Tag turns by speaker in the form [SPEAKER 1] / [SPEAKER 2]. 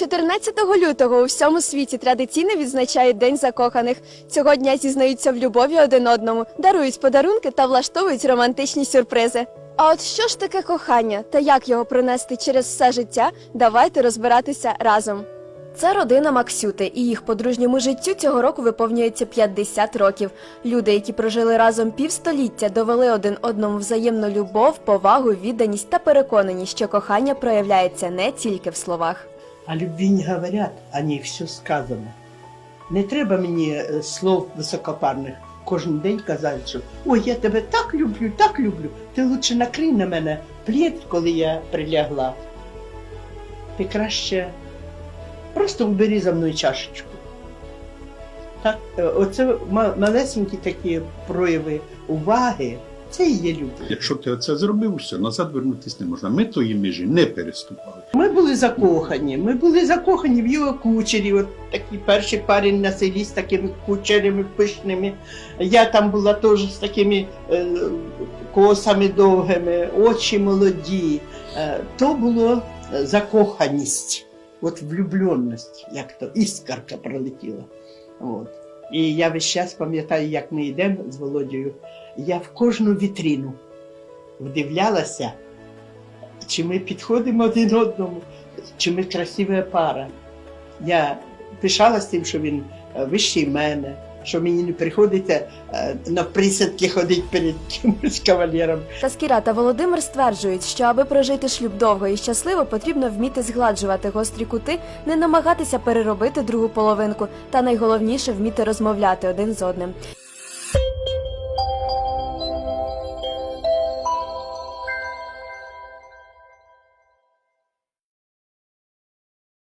[SPEAKER 1] 14 лютого у всьому світі традиційно відзначають День закоханих. Цього дня зізнаються в любові один одному, дарують подарунки та влаштовують романтичні сюрпризи. А от що ж таке кохання та як його принести через все життя, давайте розбиратися разом. Це родина Максюти, і їх подружньому життю цього року виповнюється 50 років. Люди, які прожили разом півстоліття, довели один одному взаємну любов, повагу, відданість та переконані, що кохання проявляється не тільки в словах.
[SPEAKER 2] О любви не говорят, о ней все сказано. Не треба мені е, слов високопарних кожен день казати, що ой, я тебе так люблю, так люблю. Ти лучше накрий на мене плід, коли я прилягла. Ти краще просто убери за мною чашечку. Так, е, оце малесенькі такі прояви уваги, це і є любов.
[SPEAKER 3] Якщо ти це зробив, все, назад вернутися не можна. Ми тої межі не переступали.
[SPEAKER 2] Ми були закохані. Ми були закохані в його кучері. От такий перший парень на селі з такими кучерями пишними. Я там була теж з такими е, косами довгими, очі молоді. Е, то було е, закоханість, от влюбленість, як то іскарка пролетіла. От. І я весь час пам'ятаю, як ми йдемо з Володією. Я в кожну вітрину вдивлялася, чи ми підходимо один одному, чи ми красива пара. Я пишалася тим, що він е, вищий мене, що мені не приходиться е, на присядки ходити перед кимось кавалером.
[SPEAKER 1] Таскіра та Володимир стверджують, що аби прожити шлюб довго і щасливо, потрібно вміти згладжувати гострі кути, не намагатися переробити другу половинку, та найголовніше вміти розмовляти один з одним.